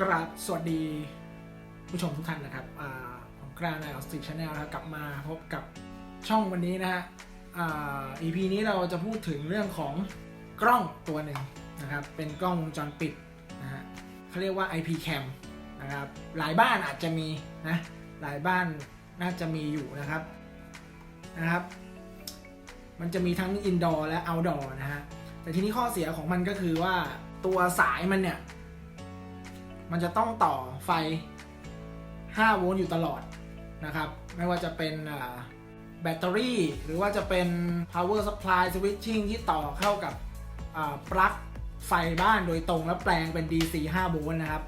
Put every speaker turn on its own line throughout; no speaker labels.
กราบสวัสดีผู้ชมทุกท่านนะครับอ่าผมกล้าในออสติชแนลนะครับกลับมาพบกับช่องวันนี้นะฮะอ่า EP นี้เราจะพูดถึงเรื่องของกล้องตัวหนึ่งนะครับ เป็นกล้องวงจรปิดนะฮะเขาเรียกว่า IP cam นะครับหลายบ้านอาจจะมีนะหลายบ้านน่าจะมีอยู่นะครับนะครับ มันจะมีทั้ง indoor และ outdoor นะฮะแต่ทีนี้ข้อเสียของมันก็คือว่าตัวสายมันเนี่ย มันจะต้องต่อไฟ 5 โวลต์อยู่ตลอดนะครับ ไม่ว่าจะเป็นแบตเตอรี่ หรือว่าจะเป็น power supply switching ที่ต่อเข้ากับปลั๊กไฟบ้านโดยตรงแล้วแปลงเป็น DC 5 โวลต์นะครับ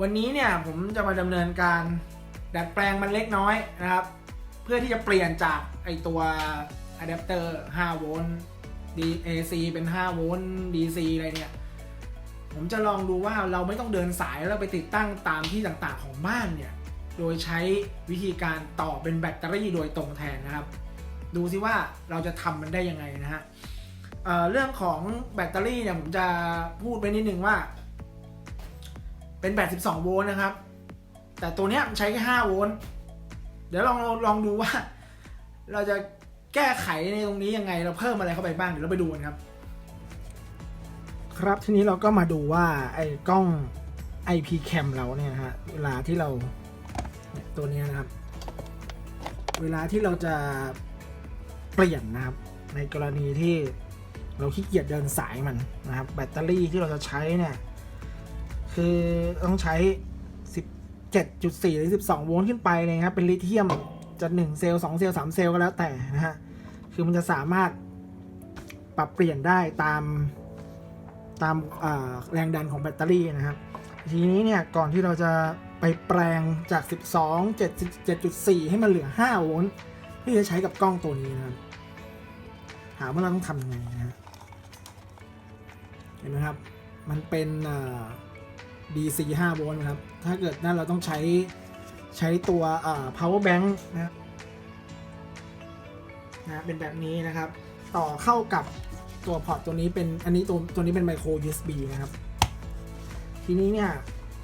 วันนี้เนี่ยผมจะมาดำเนินการดัดแปลงมันเล็กน้อยนะครับ เพื่อที่จะเปลี่ยนจากไอตัวอะแดปเตอร์5โวลต์ AC เป็น 5 โวลต์ DC อะไรเนี่ย ผมจะลองดูว่าเราไม่ต้องเดินสายแล้วไปติดตั้งตามที่ต่างๆของบ้านเนี่ย โดยใช้วิธีการต่อเป็นแบตเตอรี่โดยตรงแทนนะครับ ดูซิว่าเราจะทำมันได้ยังไงนะฮะเเรื่องของแบตเตอรี่เนี่ยผมจะพูดไปนิดนึงว่า เป็นแบต12 โวลต์นะครับ แต่ตัวเนี้ยใช้แค่5โวลต์ เดี๋ยวลองลองดูว่า เราจะแก้ไขในตรงนี้ยังไง เราเพิ่มอะไรเข้าไปบ้าง เดี๋ยวเราไปดูกันครับ ครับทีนี้เราก็มาดูว่าไอ้กล้อง IP cam เราเนี่ยนะฮะเวลาที่เราตัวนี้นะครับ เวลาที่เราจะเปลี่ยนนะครับ ในกรณีที่เราขี้เกียจเดินสายมันนะครับ แบตเตอรี่ที่เราจะใช้เนี่ย คือต้องใช้ 17.4 หรือ 12 โวลต์ขึ้นไปเลยครับ เป็นลิเธียมจะ 1 เซลล์2เซลล์3เซลล์ก็แล้วแต่นะฮะ คือมันจะสามารถปรับเปลี่ยนได้ตาม ตามแรงดันของแบตเตอรี่นะครับ ทีนี้เนี่ยก่อนที่เราจะไปแปลงจาก 12.7.4 ให้มันเหลือ 5 โวลต์ที่จะใช้กับกล้องตัวนี้นะครับถามว่าเราต้องทำยังไงนะฮะเห็นไหมครับ มันเป็น DC 5 โวลต์นะครับ ถ้าเกิดนั่นเราต้องใช้ใช้ตัว power bank นะนะเป็นแบบนี้นะครับ ต่อเข้ากับ ตัวพอร์ตตัวนี้เป็นอันนี้ตัวตัวนี้เป็น micro USB นะครับ ทีนี้เนี่ย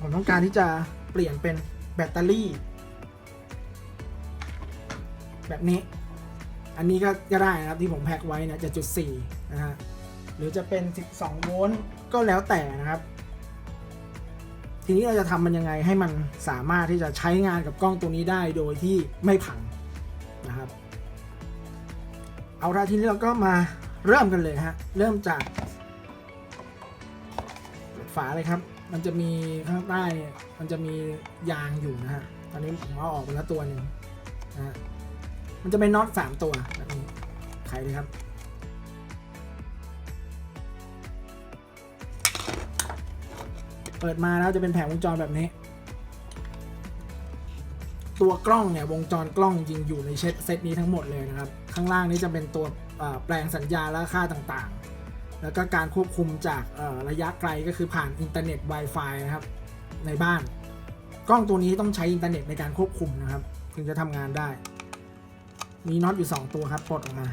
ผมต้องการที่จะเปลี่ยนเป็นแบตเตอรี่ แบบนี้ อันนี้ก็ก็ได้นะครับที่ผมแพ็กไว้นะจะจุด4นะฮะหรือจะเป็น 12 โวลต์ก็แล้วแต่นะครับ ทีนี้เราจะทำมันยังไงให้มันสามารถที่จะใช้งานกับกล้องตัวนี้ได้โดยที่ไม่พังนะครับ เอาละทีนี้เราก็มา เริ่มกันเลยฮะ เริ่มจากฝาเลยครับ มันจะมีข้างใต้เนี่ยมันจะมียางอยู่นะฮะ ตอนนี้ผมเอาออกไปแล้วตัวหนึ่งนะฮะ มันจะเป็นน็อตสามตัวแบบนี้ ไขเลยครับ เปิดมาแล้วจะเป็นแผงวงจรแบบนี้ ตัวกล้องเนี่ยวงจรกล้องจริงอยู่ในเซตเซตนี้ทั้งหมดเลยนะครับ ข้างล่างนี้จะเป็นตัว แปลงสัญญาและค่าต่างๆ แล้วก็การควบคุมจากระยะไกลก็คือผ่านอินเทอร์เน็ต Wi-Fi นะครับในบ้าน กล้องตัวนี้ต้องใช้อินเทอร์เน็ตในการควบคุมนะครับ ถึงจะทำงานได้ มีน็อตอยู่ 2 ตัวครับปลดออกมา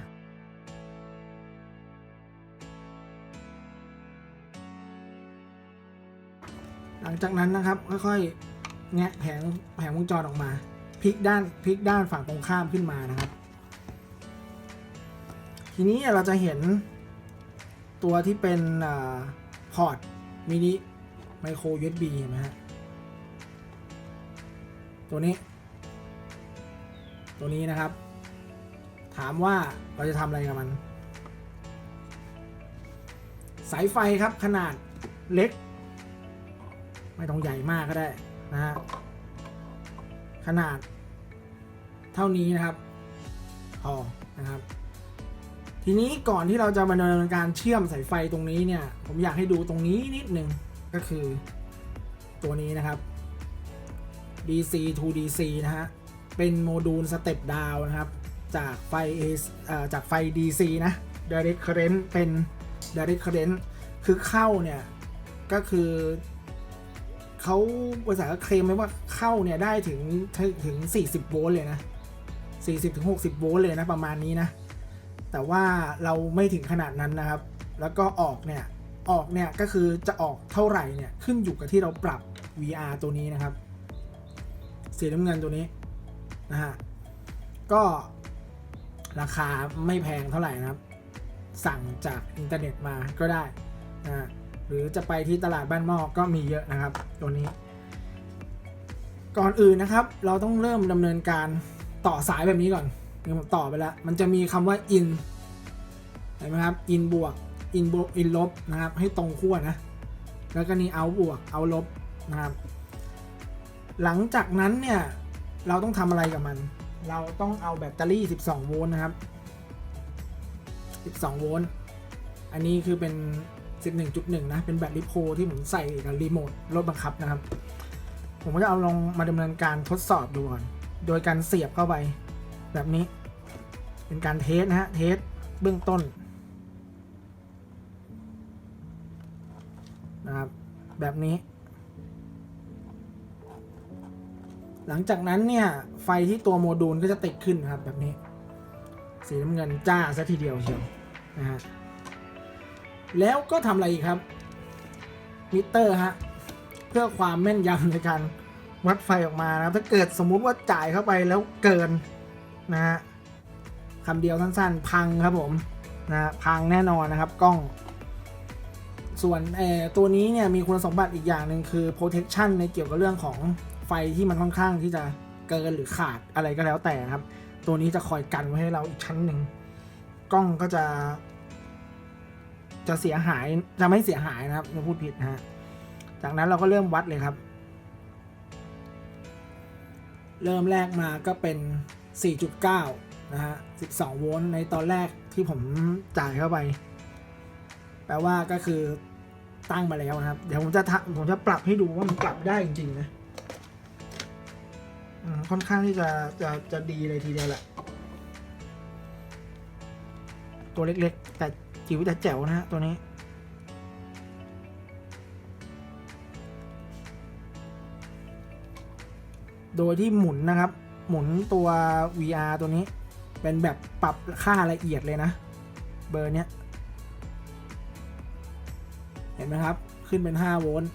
หลังจากนั้นนะครับค่อยๆแงะแผงแผงวงจรออกมาพลิกด้านพลิกด้านฝั่งตรงข้ามขึ้นมานะครับ ทีนี้เราจะเห็นตัวที่เป็นพอร์ตมินิไมโคร USB เห็นไหมฮะ ตัวนี้ ตัวนี้นะครับ ถามว่าเราจะทำอะไรกับมัน สายไฟครับขนาดเล็ก ไม่ต้องใหญ่มากก็ได้นะฮะ ขนาดเท่านี้นะครับ พอนะครับ ทีนี้ก่อนที่เราจะมาดำเนินการเชื่อมสายไฟตรงนี้เนี่ย ผมอยากให้ดูตรงนี้นิดนึงก็คือตัวนี้นะครับ DC to DC นะฮะ เป็นโมดูลสเต็ปดาวนะครับ จากไฟ AC เออจากไฟ DC นะ Direct Current เป็น Direct Current คือเข้าเนี่ย ก็คือเขาบริษัทเคลมไว้ว่าเข้าเนี่ย ได้ถึงถึง 40 โวลต์เลยนะ 40ถึง60 โวลต์เลยนะ ประมาณนี้นะ แต่ว่าเราไม่ถึงขนาดนั้นนะครับ แล้วก็ออกเนี่ยออกเนี่ยก็คือจะออกเท่าไหร่เนี่ยขึ้นอยู่กับที่เราปรับ VR ตัวนี้นะครับ สีน้ำเงินตัวนี้นะฮะก็ราคาไม่แพงเท่าไหร่นะครับ สั่งจากอินเทอร์เน็ตมาก็ได้นะหรือจะไปที่ตลาดบ้านหม้อก็มีเยอะนะครับตัวนี้ ก่อนอื่นนะครับ เราต้องเริ่มดำเนินการต่อสายแบบนี้ก่อน นี่ผมต่อไปแล้ว มันจะมีคำว่า in เห็นไหมครับ in บวก in บวก in ลบนะครับ ให้ตรงขั้วนะ แล้วก็นี่ out บวก out ลบนะครับ หลังจากนั้นเนี่ย เราต้องทำอะไรกับมัน เราต้องเอาแบตเตอรี่ 12 โวลต์นะครับ 12 โวลต์ อันนี้คือเป็น 11.1 นะ เป็นแบตลิโพที่ผมใส่กับรีโมทรถบังคับนะครับ ผมก็จะเอาลงมาดำเนินการทดสอบดูก่อน โดยการเสียบเข้าไป แบบนี้ เป็นการเทสนะฮะ เทสเบื้องต้นนะครับ แบบนี้ หลังจากนั้นเนี่ย ไฟที่ตัวโมดูลก็จะติดขึ้นครับ แบบนี้ สีน้ำเงินจ้าซะทีเดียวเชียวนะฮะ แล้วก็ทำอะไรอีกครับ มิเตอร์ฮะ เพื่อความแม่นยำในการวัดไฟออกมานะครับถ้าเกิดสมมุติว่าจ่ายเข้าไปแล้วเกิน นะฮะคำเดียวสั้นๆ พังครับผมนะพังแน่นอนนะครับกล้อง ส่วนตัวนี้เนี่ยมีคุณสมบัติอีกอย่างหนึ่งคือ protection ในเกี่ยวกับเรื่องของไฟที่มันค่อนข้างที่จะเกินหรือขาดอะไรก็แล้วแต่ครับ ตัวนี้จะคอยกันไว้ให้เราอีกชั้นหนึ่งกล้องก็จะ จะเสียหายจะไม่เสียหายนะครับไม่พูดผิดนะฮะจากนั้นเราก็เริ่มวัดเลยครับ เริ่มแรกมาก็เป็น 4.9 นะฮะ 12 โวลต์ในตอนแรกที่ผมจ่ายเข้าไป แปลว่าก็คือตั้งมาแล้วนะครับ เดี๋ยวผมจะทผมจะปรับให้ดูว่ามันปรับได้จริงๆนะค่อนข้างที่จะจะจะดีเลยทีเดียวแหละ ตัวเล็กๆ แต่จิ๋วแต่แจ๋วนะฮะตัวนี้โดยที่หมุนนะครับ หมุนตัว VR ตัวนี้ เป็นแบบปรับค่าละเอียดเลยนะ เบอร์เนี้ย เห็นไหมครับ ขึ้นเป็น 5 โวลต์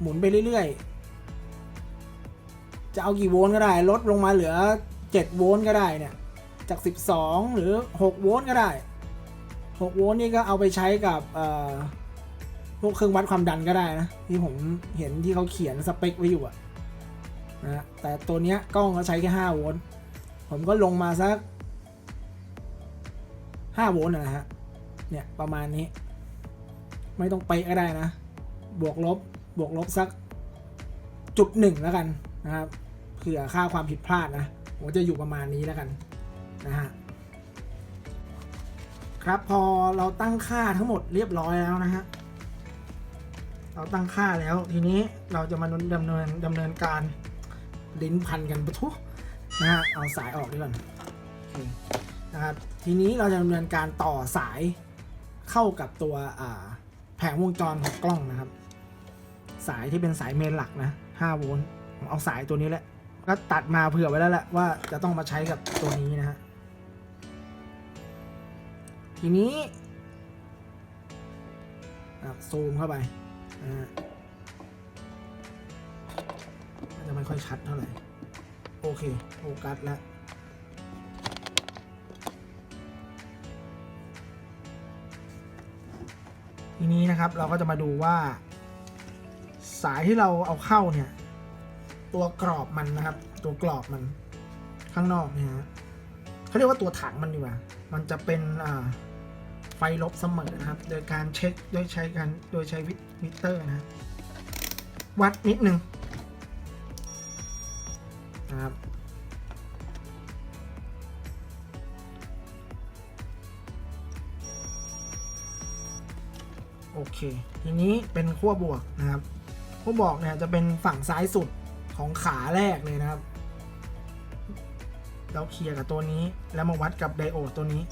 หมุนไปเรื่อยๆ จะเอากี่โวลต์ก็ได้ ลดลงมาเหลือ 7 โวลต์ก็ได้เนี่ย จาก 12 หรือ 6 โวลต์ก็ได้ 6 โวลต์นี่ก็เอาไปใช้กับพวกเครื่องวัดความดันก็ได้นะ ที่ผมเห็นที่เขาเขียนสเปคไว้อยู่อะ นะแต่ตัวเนี้ยกล้องก็ใช้แค่5โวลต์ผมก็ลงมาสัก5โวลต์นะฮะเนี่ยประมาณนี้ ไม่ต้องไปก็ได้นะ บวกลบบวกลบสักจุดหนึ่งแล้วกันนะครับเผื่อค่าความผิดพลาดนะผมจะอยู่ประมาณนี้แล้วกันนะฮะครับพอเราตั้งค่าทั้งหมดเรียบร้อยแล้วนะฮะเราตั้งค่าแล้วทีนี้เราจะมาดำเนินดำเนินการ ลิ้นพันกันปะทุนะฮะเอาสายออกดีก่อนโอเคนะครับทีนี้เราจะดำเนินการต่อสายเข้ากับตัวแผงวงจรของกล้องนะครับ สายที่เป็นสายเมนหลักนะ5โวลต์ผมเอาสายตัวนี้แหละก็ตัดมาเผื่อไว้แล้วแหละว่าจะต้องมาใช้กับตัวนี้นะฮะทีนี้ซูมเข้าไปนะ ไม่ค่อยชัดเท่าไหร่ โอเคโฟกัสแล้วทีนี้นะครับเราก็จะมาดูว่า สายที่เราเอาเข้าเนี่ย ตัวกรอบมันนะครับ ตัวกรอบมันข้างนอกเนี่ยฮะเขาเรียกว่าตัวถังมันดีกว่า มันจะเป็นไฟลบเสมอนะครับ โดยการเช็คโดยใช้การโดยใช้วิมิเตอร์นะวัดนิดนึง นะครับ โอเค ทีนี้เป็นขั้วบวกนะครับขั้วบวกเนี่ยจะเป็นฝั่งซ้ายสุดของขาแรกเลยนะครับ เราเคลียร์กับตัวนี้แล้วมาวัดกับไดโอดตัวนี้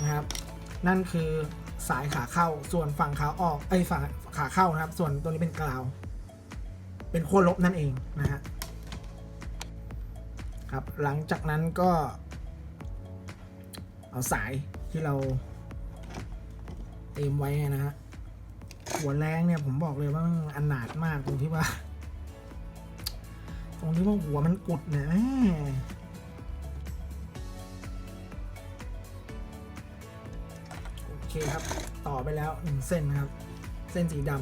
นะครับ นั่นคือสายขาเข้าส่วนฝั่งขาออกไอ้ฝั่งขาเข้านะครับ ส่วนตัวนี้เป็นกราว เป็นขั้วลบนั่นเองนะฮะ ครับ หลังจากนั้นก็ เอาสายที่เราเตรียมไว้นะฮะหัวแรงเนี่ยผมบอกเลยว่ามันอนาถมากตรงที่ว่า ตรงที่ว่าหัวมันกุดเนี่ยโอเคครับ ต่อไปแล้วหนึ่งเส้นนะครับ เส้นสีด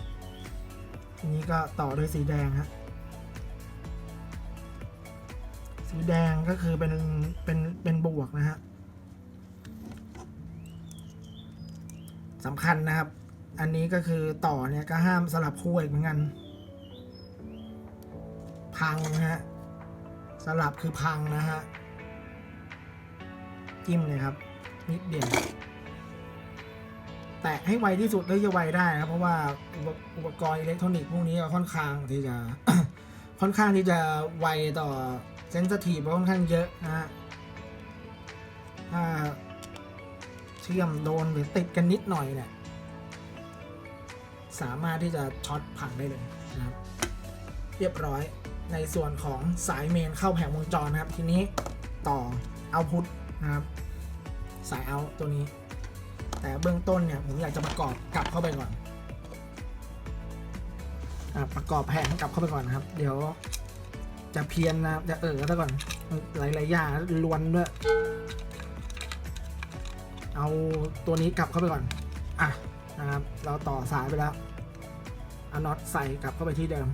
ำทีนี้ก็ต่อด้วยสีแดงฮะ สีแดงก็คือเป็นเป็นเป็นบวกนะฮะสำคัญนะครับ อันนี้ก็คือต่อเนี่ยก็ห้ามสลับคู่อีกเหมือนกัน พังนะฮะสลับคือพังนะฮะจิ้มเลยครับ นิดเดียวแตะให้ไวที่สุดเท่าจะไวได้นะครับเพราะว่าอุปกรณ์อิเล็กทรอนิกส์พวกนี้ก็ค่อนข้างที่จะค่อนข้างที่จะไวต่อ ซนสทีฟค่อนข้างเยอะนะฮะถ้าเชื่อมโดนหรือติดกันนิดหน่อยเนี่ยสามารถที่จะช็อตพังได้เลยนะครับเรียบร้อยในส่วนของสายเมนเข้าแผงวงจรนะครับ ทีนี้ต่อเอาพุทนะครับ สายเอาตัวนี้ แต่เบื้องต้นเนี่ยผมอยากจะประกอบกลับเข้าไปก่อนอประกอบแผงกลับเข้าไปก่อนนะครับ เดี๋ยว จะเพี้ยนนะจะเออซะก่อน หลายๆอย่างล้วนด้วย เอาตัวนี้กลับเข้าไปก่อน อะนะครับ เราต่อสายไปแล้วเอาน็อตใส่กลับเข้าไปที่เดิม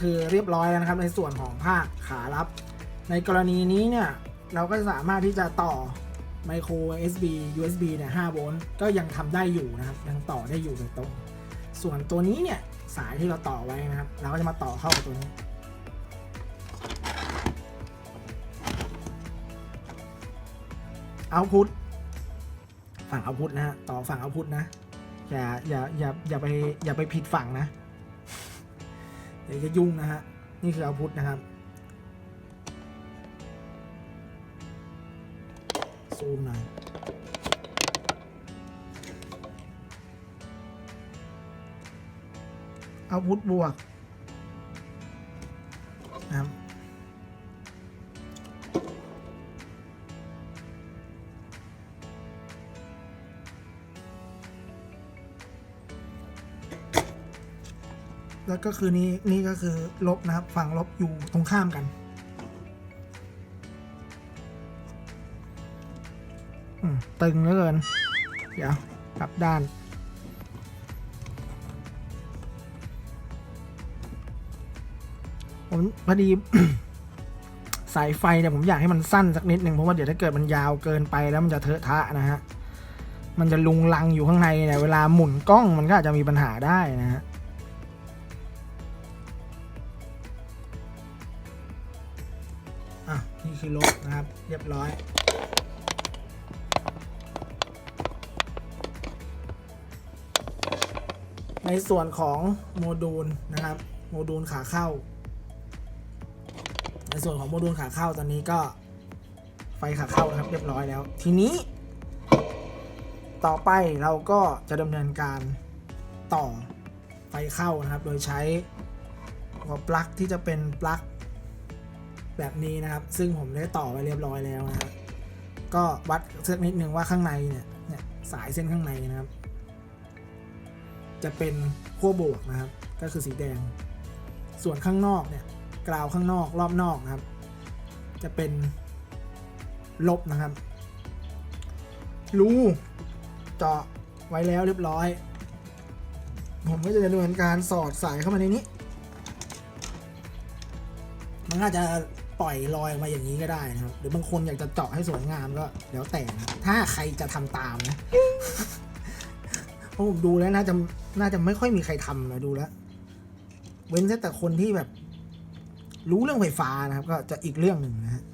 คือเรียบร้อยแล้วนะครับ ในส่วนของภาคขารับ ในกรณีนี้เนี่ย เราก็สามารถที่จะต่อไมโคร USB USB เนี่ย5โวลต์ก็ยังทำได้อยู่นะครับ ยังต่อได้อยู่โดยตรง ส่วนตัวนี้เนี่ย สายที่เราต่อไว้นะครับ เราก็จะมาต่อเข้ากับตัวนี้ เอาพุทฝั่งเอาพุทนะฮะ ต่อฝั่งเอาพุทนะ อย่าอย่าอย่าอย่าไปอย่าไปผิดฝั่งนะ ดี๋ยวจะยุ่งนะฮะ นี่คือเอาพุทนะครับ ซูมหน่อยเอาพุทบวก ก็คือนี้นี่ก็คือลบนะครับ ฝั่งลบอยู่ตรงข้ามกันตึงเหลือเกิน เดี๋ยวกลับด้าน ผมพอดี สายไฟเนี่ยผมอยากให้มันสั้นสักนิดหนึ่งเพราะว่าเดี๋ยวถ้าเกิดมันยาวเกินไปแล้วมันจะเทอะทะนะฮะ มันจะลุงลังอยู่ข้างในเนี่ยเวลาหมุนกล้องมันก็อาจจะมีปัญหาได้นะฮะ คือลบนะครับ เรียบร้อย ในส่วนของโมดูลนะครับ โมดูลขาเข้า ในส่วนของโมดูลขาเข้าตอนนี้ก็ไฟขาเข้านะครับ เรียบร้อยแล้ว ทีนี้ ต่อไปเราก็จะดำเนินการต่อไฟเข้านะครับ โดยใช้หัวปลั๊กที่จะเป็นปลั๊ก แบบนี้นะครับ ซึ่งผมได้ต่อไปเรียบร้อยแล้วนะครับก็วัดสักนิดหนึ่งว่าข้างในเนี่ยเนี่ยสายเส้นข้างในนะครับ จะเป็นขั้วบวกนะครับ ก็คือสีแดง ส่วนข้างนอกเนี่ยกราวข้างนอกรอบนอกนะครับ จะเป็นลบนะครับ รูเจาะไว้แล้วเรียบร้อย ผมก็จะดำเนินการสอดสายเข้ามาในนี้ มันอาจจะ ปล่อยลอยออกมาอย่างนี้ก็ได้นะครับ หรือบางคนอยากจะเจาะให้สวยงามก็แล้วแต่นะถ้าใครจะทำตามนะเพราะผมดูแล้วน่าจะน่าจะไม่ค่อยมีใครทำนะดูแล้ว เว้นแต่คนที่แบบ รู้เรื่องไฟฟ้านะครับ ก็จะอีกเรื่องหนึ่งนะฮะ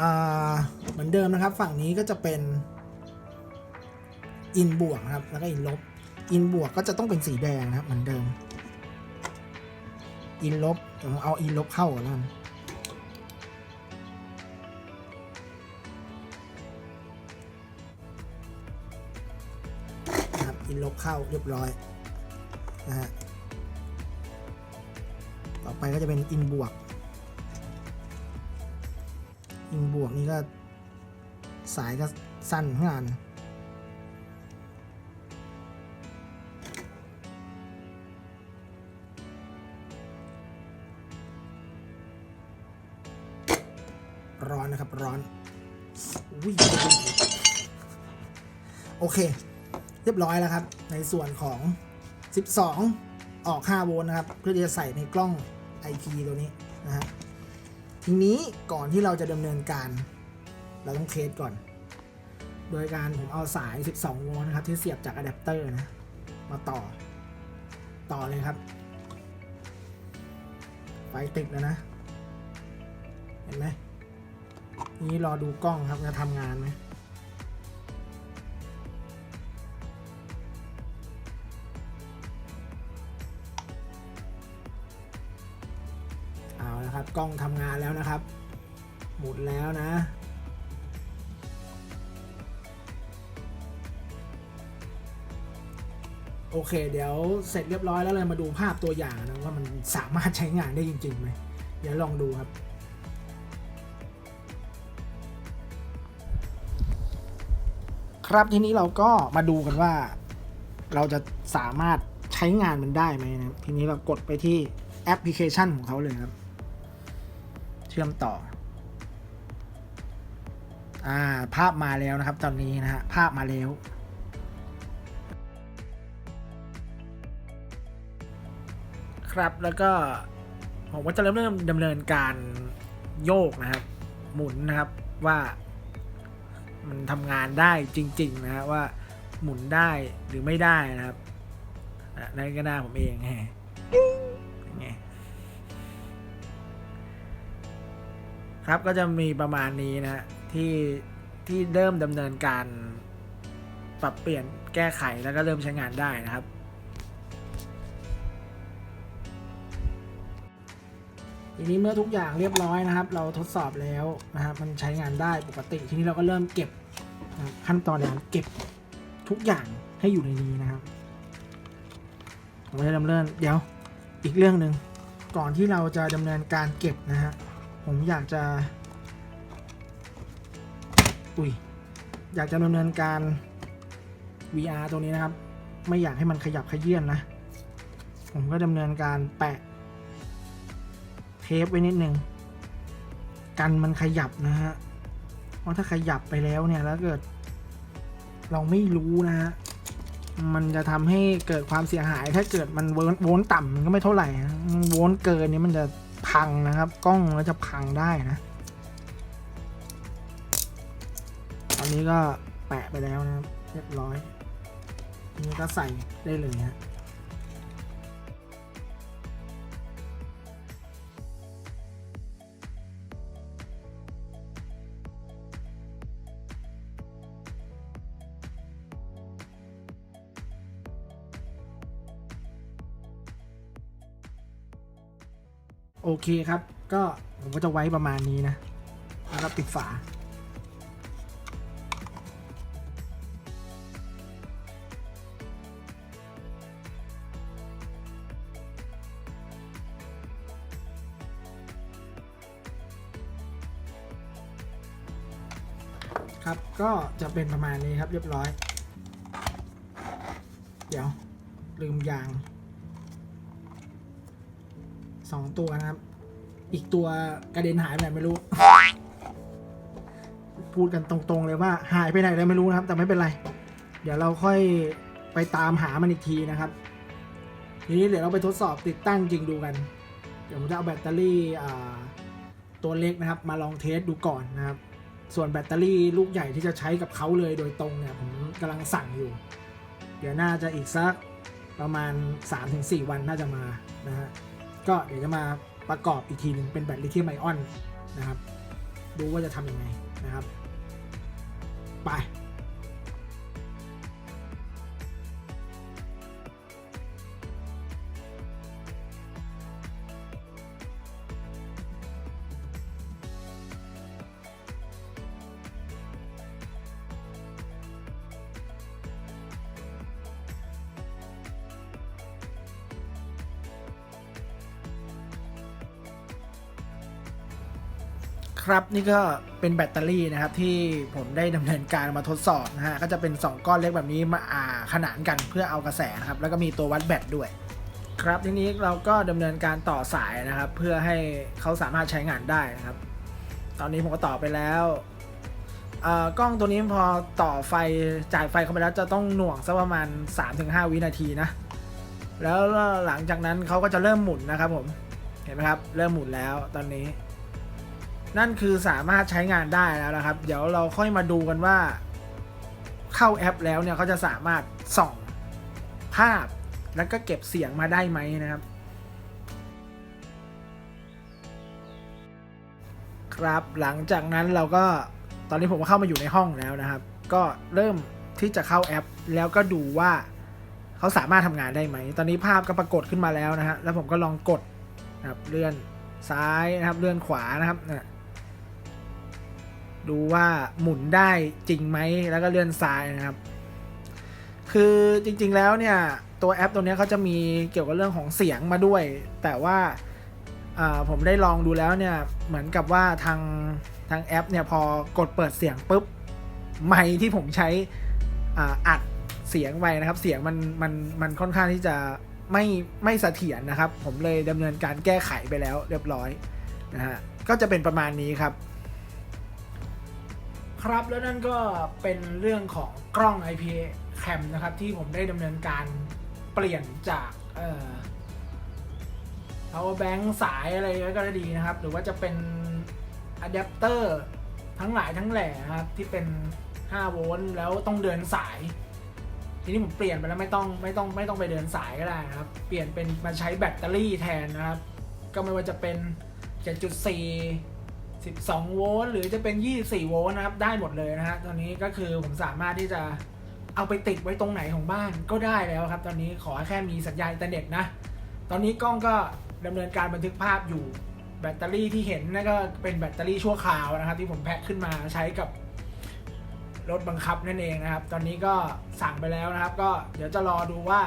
อ่าเหมือนเดิมนะครับ ฝั่งนี้ก็จะเป็นอินบวกนะครับ แล้วก็อินลบ อินบวกก็จะต้องเป็นสีแดงนะครับ เหมือนเดิม อินลบผมเอาอินลบเข้าก่อนแล้วกันนลบเข้าเรียบร้อยนะฮะต่อไปก็จะเป็นอินบวก อินบวกนี่ก็สายก็สั้นงานร้ อนนะครับ ร้อนอุ้ยโอเค เรียบร้อยแล้วครับ ในส่วนของ 12 ออก 5 โวลต์นะครับ เพื่อที่จะใส่ในกล้อง IP ตัวนี้นะฮะทีนี้ก่อนที่เราจะดำเนินการ เราต้องเทสก่อน โดยการผมเอาสาย 12 โวลต์นะครับ ที่เสียบจากอะแดปเตอร์นะ มาต่อ ต่อเลยครับ ไฟติดแล้วนะ เห็นไหม นี่รอดูกล้องครับจะทำงานไหมเอาละครับกล้องทำงานแล้วนะครับ หมุนแล้วนะโอเค เดี๋ยวเสร็จเรียบร้อยแล้วเลยมาดูภาพตัวอย่างนะว่ามันสามารถใช้งานได้จริงๆไหมเดี๋ยวลองดูครับ ครับทีนี้เราก็มาดูกันว่า เราจะสามารถใช้งานมันได้ไหมนะทีนี้เรากดไปที่แอปพลิเคชันของเขาเลยครับ เชื่อมต่อ อ่าภาพมาแล้วนะครับ ตอนนี้นะฮะภาพมาแล้วครับแล้วก็ผมก็จะเริ่มเริ่มดำเนินการโยกนะครับ หมุนนะครับว่า มันทำงานได้จริง ๆ นะว่าหมุนได้หรือไม่ได้นะครับนั่นก็หน้าผมเองไงครับก็จะมีประมาณนี้นะที่ที่เริ่มดำเนินการปรับเปลี่ยนแก้ไขแล้วก็เริ่มใช้งานได้นะครับ ทีนี้เมื่อทุกอย่างเรียบร้อยนะครับ เราทดสอบแล้วนะครับมันใช้งานได้ปกติ ทีนี้เราก็เริ่มเก็บนะขั้นตอนในการเก็บทุกอย่างให้อยู่ในนี้นะครับผมจะดำเนินเดี๋ยวอีกเรื่องหนึ่งก่อนที่เราจะดำเนินการเก็บนะฮะผมอยากจะ อุ้ยอยากจะดำเนินการ VR ตัวนี้นะครับ ไม่อยากให้มันขยับขยื่นนะ ผมก็ดำเนินการแปะ เทปไว้นิดนึง กันมันขยับนะฮะ เพราะถ้าขยับไปแล้วเนี่ยแล้วเกิด เราไม่รู้นะฮะ มันจะทำให้เกิดความเสียหาย ถ้าเกิดมันโวลต์โวลต์ต่ำมันก็ไม่เท่าไหร่นะโวลต์เกินนี้มันจะพังนะครับ กล้องแล้วจะพังได้นะ ตอนนี้ก็แปะไปแล้วนะครับ เรียบร้อย นี้ก็ใส่ได้เลยฮะ โอเคครับ ก็ผมก็จะไว้ประมาณนี้นะ แล้วก็ปิดฝา ครับ ก็จะเป็นประมาณนี้ครับเรียบร้อย เดี๋ยว ลืมยาง สองตัวนะครับ อีกตัวกระเด็นหายไปไหนไม่รู้ พูดกันตรงๆเลยว่าหายไปไหนเลยไม่รู้นะครับ แต่ไม่เป็นไร เดี๋ยวเราค่อยไปตามหามันอีกทีนะครับ ทีนี้เดี๋ยวเราไปทดสอบติดตั้งจริงดูกัน เดี๋ยวผมจะเอาแบตเตอรี่ตัวเล็กนะครับ มาลองเทสดูก่อนนะครับ ส่วนแบตเตอรี่ลูกใหญ่ที่จะใช้กับเขาเลยโดยตรงเนี่ยผมกำลังสั่งอยู่ เดี๋ยวน่าจะอีกสักประมาณ 3-4 วันน่าจะมานะฮะ ก็เดี๋ยวจะมาประกอบอีกทีหนึ่งเป็นแบตลิเธียมไอออนนะครับ ดูว่าจะทำยังไงนะครับ ไป ครับนี่ก็เป็นแบตเตอรี่นะครับที่ผมได้ดำเนินการมาทดสอบนะฮะก็จะเป็น 2 ก้อนเล็กแบบนี้มาอ่าขนานกันเพื่อเอากระแสนะครับแล้วก็มีตัววัดแบตด้วย ครับทีนี้เราก็ดำเนินการต่อสายนะครับ เพื่อให้เขาสามารถใช้งานได้นะครับ ตอนนี้ผมก็ต่อไปแล้วเอ่อกล้องตัวนี้พอต่อไฟจ่ายไฟเข้าไปแล้วจะต้องหน่วงสักประมาณ 3-5 วินาทีนะ แล้วหลังจากนั้นเขาก็จะเริ่มหมุนนะครับผมเห็นไหมครับ เริ่มหมุนแล้วตอนนี้ นั่นคือสามารถใช้งานได้แล้วนะครับ เดี๋ยวเราค่อยมาดูกันว่า เข้าแอปแล้วเนี่ยเขาจะสามารถส่องภาพแล้วก็เก็บเสียงมาได้ไหมนะครับ ครับหลังจากนั้นเราก็ตอนนี้ผมก็เข้ามาอยู่ในห้องแล้วนะครับ ก็เริ่มที่จะเข้าแอป แล้วก็ดูว่าเขาสามารถทำงานได้ไหม ตอนนี้ภาพก็ปรากฏขึ้นมาแล้วนะฮะแล้วผมก็ลองกดนะครับเลื่อนซ้ายนะครับเลื่อนขวานะครับนะ ดูว่าหมุนได้จริงไหมแล้วก็เลื่อนซ้ายนะครับ คือจริงๆแล้วเนี่ยตัวแอปตัวนี้เขาจะมีเกี่ยวกับเรื่องของเสียงมาด้วย แต่ว่าผมได้ลองดูแล้วเนี่ยเหมือนกับว่าทางทางแอปเนี่ยพอกดเปิดเสียงปุ๊บไมค์ที่ผมใช้ออัดเสียงไว้นะครับ เสียงมันมันมันค่อนข้างที่จะไม่ไม่เสถียรนะครับ ผมเลยดำเนินการแก้ไขไปแล้วเรียบร้อยนะฮะก็จะเป็นประมาณนี้ครับ ครับ แล้วนั่นก็เป็นเรื่องของกล้อง IP cam นะครับ ที่ผมได้ดำเนินการเปลี่ยนจากเอ่อ power bank สายอะไรก็ได้ดีนะครับ หรือว่าจะเป็นอะแดปเตอร์ทั้งหลายทั้งแหล่นะครับ ที่เป็น 5 โวลต์แล้วต้องเดินสาย ทีนี้ผมเปลี่ยนไปแล้วไม่ต้องไม่ต้องไม่ต้องไปเดินสายก็ได้นะครับ เปลี่ยนเป็นมาใช้แบตเตอรี่แทนนะครับ ก็ไม่ว่าจะเป็น 7.4 12 โวลต์หรือจะเป็น 24 โวลต์นะครับ ได้หมดเลยนะฮะตอนนี้ก็คือผมสามารถที่จะเอาไปติดไว้ตรงไหนของบ้านก็ได้แล้วครับ ตอนนี้ขอแค่มีสัญญาณอินเทอร์เน็ตนะ ตอนนี้กล้องก็ดำเนินการบันทึกภาพอยู่แบตเตอรี่ที่เห็นนั่นก็เป็นแบตเตอรี่ชั่วคราวนะครับ ที่ผมแพ็คขึ้นมาใช้กับรถบังคับนั่นเองนะครับ ตอนนี้ก็สั่งไปแล้วนะครับ ก็เดี๋ยวจะรอดูว่า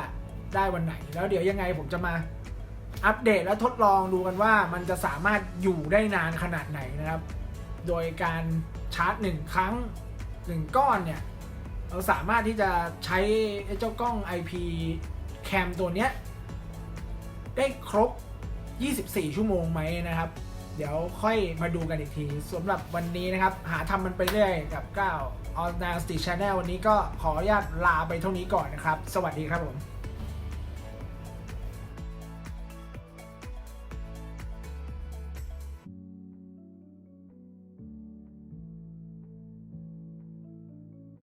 ได้วันไหน แล้วเดี๋ยวยังไงผมจะมา อัปเดตและทดลองดูกันว่ามันจะสามารถอยู่ได้นานขนาดไหนนะครับ โดยการชาร์จหนึ่งครั้งหนึ่งก้อนเนี่ย เราสามารถที่จะใช้เจ้ากล้อง IP cam ตัวเนี้ย ได้ครบ 24 ชั่วโมงไหมนะครับ เดี๋ยวค่อยมาดูกันอีกทีสำหรับวันนี้นะครับ หาทำมันไปเรื่อยกับก้าว On Now Street Channel วันนี้ก็ขออนุญาตลาไปเท่านี้ก่อนนะครับ สวัสดีครับผม